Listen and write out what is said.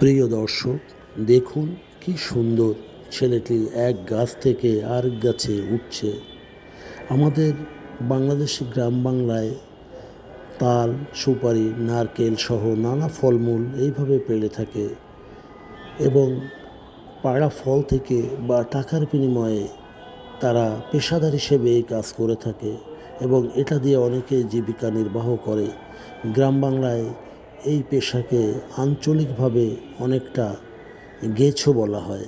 প্রিয় দর্শক, দেখুন কি সুন্দর ছেলেটি এক গাছ থেকে আরেক গাছে উঠছে। আমাদের বাংলাদেশি গ্রাম বাংলায় তাল, সুপারি, নারকেল সহ নানা ফলমূল এইভাবে পেড়ে থাকে এবং পাড়া ফল থেকে বা টাকার বিনিময়ে তারা পেশাদার হিসেবে এই কাজ করে থাকে এবং এটা দিয়ে অনেকে জীবিকা নির্বাহ করে। গ্রাম বাংলায় এই পেশাকে আঞ্চলিকভাবে অনেকটা গেছো বলা হয়।